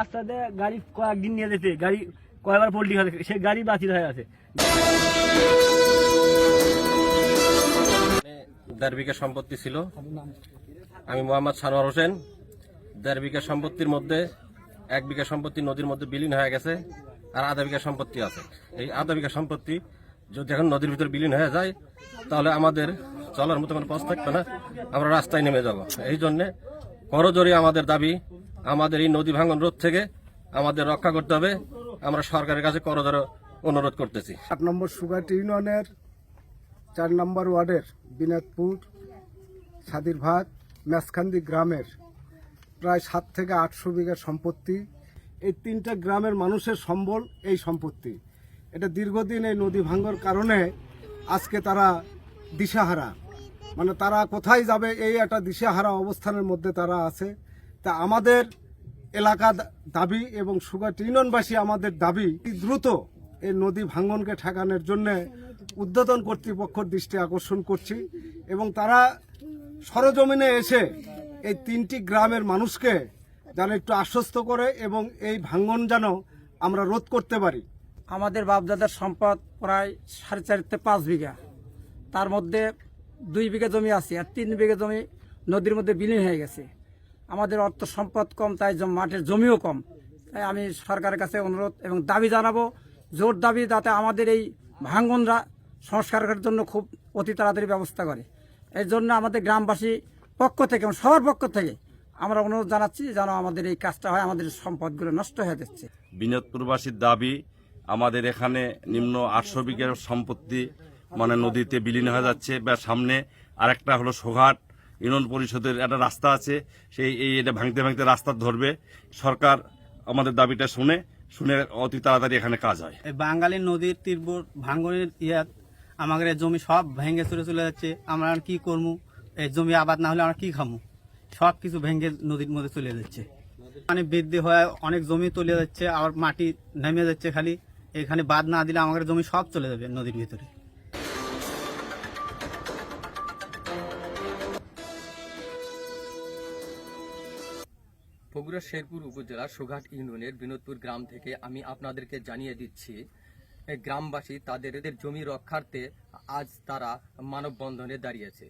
রাস্তাতে গাড়ি কয়েকদিন নিয়ে যেতে, গাড়ি কয়বার পল্টি হয়ে সে গাড়ি বাতিল হয়ে আছে দেড় বিঘা সম্পত্তি ছিল। আমি মোহাম্মদ সানোয়ার হোসেন। দেড় বিঘা সম্পত্তির মধ্যে এক বিঘা সম্পত্তি নদীর মধ্যে বিলীন হয়ে গেছে আর আধা বিঘা সম্পত্তি আছে। এই আধা বিঘা সম্পত্তি যদি এখন নদীর ভিতর বিলীন হয়ে যায়, তাহলে আমাদের চলার মতো কোনো পথ থাকবে না। আমরা রাস্তায় নেমে যাব। এই জন্যে করজোরে আমাদের দাবি আমাদের এই নদী ভাঙন রোধ থেকে আমাদের রক্ষা করতে হবে। আমরা সরকারের কাছে করজোরে অনুরোধ করতেছি। আট নম্বর সুগাটি ইউনিয়নের, চার নম্বর ওয়ার্ডের, বিনাদপুর সাদিরভাত ম্যাসখান্দি গ্রামের প্রায় সাত থেকে আটশো বিঘা সম্পত্তি। এই তিনটা গ্রামের মানুষের সম্বল এই সম্পত্তি। এটা দীর্ঘদিন এই নদী ভাঙ্গর কারণে আজকে তারা দিশাহারা। মানে তারা কোথায় যাবে এই একটা দিশাহারা অবস্থানের মধ্যে তারা আছে। তা আমাদের এলাকা দাবি এবং সুগার ইউনিয়নবাসী আমাদের দাবি দ্রুত এই নদী ভাঙ্গনকে ঠেকানোর জন্য উদ্বোধন কর্তৃপক্ষের দৃষ্টি আকর্ষণ করছি এবং তারা সরজমিনে এসে এই তিনটি গ্রামের মানুষকে যেন একটু আশ্বস্ত করে এবং এই ভাঙ্গন যেন আমরা রোধ করতে পারি। আমাদের বাপদাদার সম্পদ প্রায় সাড়ে চার থেকে পাঁচ বিঘা। তার মধ্যে দুই বিঘা জমি আছে আর তিন বিঘা জমি নদীর মধ্যে বিলীন হয়ে গেছে। আমাদের অর্থ সম্পদ কম, তাই মাঠের জমিও কম। তাই আমি সরকারের কাছে অনুরোধ এবং দাবি জানাব, জোর দাবি যাতে আমাদের এই ভাঙ্গনরা সংস্কার করার জন্য খুব অতি তাড়াতাড়ি ব্যবস্থা করে। এর জন্য আমাদের গ্রামবাসী পক্ষ থেকে এবং সবার পক্ষ থেকে আমরা অনুরোধ জানাচ্ছি যেন আমাদের এই কাজটা হয়, আমাদের সম্পদগুলো নষ্ট হয়ে যাচ্ছে। বিনোদপুরবাসীর দাবি, আমাদের এখানে নিম্ন আটশো বিঘের সম্পত্তি মানে নদীতে বিলীন হয়ে যাচ্ছে। বা সামনে আরেকটা হলো সোঘাট। ইউনিয়ন পরিষদের একটা রাস্তা আছে, সেই এই এটা ভাঙতে ভাঙতে রাস্তা ধরবে। সরকার আমাদের দাবিটা শুনে শুনে অতি তাড়াতাড়ি এখানে কাজ হয়। বাঙালি নদীর তীব্র ভাঙ্গনের ইয়াত আমাদের জমি সব ভেঙে চলে চলে যাচ্ছে, আমরা কি করব এই জমি আবাদ না হলে আমরা কি খামু? সব কিছু ভেঙে নদীর মধ্যে চলে যাচ্ছে। মানে বৃদ্ধি হয়ে অনেক জমি চলে যাচ্ছে, আবার মাটি নেমে যাচ্ছে খালি। এখানে বাদ না দিলে আমাদের জমি সব চলে যাবে নদীর ভিতরে। বগুড়া শেরপুর উপজেলার সোঘাট ইউনিয়নের বিনোদপুর গ্রাম থেকে আমি আপনাদেরকে জানিয়ে দিচ্ছি গ্রামবাসী তাদের জমি রক্ষার্থে আজ তারা মানববন্ধনে দাঁড়িয়েছে।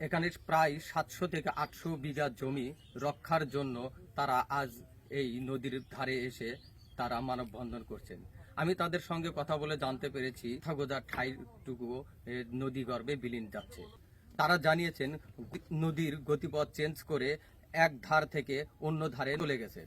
এখানে প্রায় সাতশো থেকে আটশো বিঘা জমি রক্ষার জন্য তারা আজ এই নদীর ধারে এসে তারা মানববন্ধন করছেন। আমি তাদের সঙ্গে কথা বলে জানতে পেরেছি থাগোদার ঠাইটুকু এ, নদী গর্ভে বিলীন যাচ্ছে। তারা জানিয়েছেন নদীর গতিপথ চেঞ্জ করে এক ধার থেকে অন্য ধারে চলে গেছে।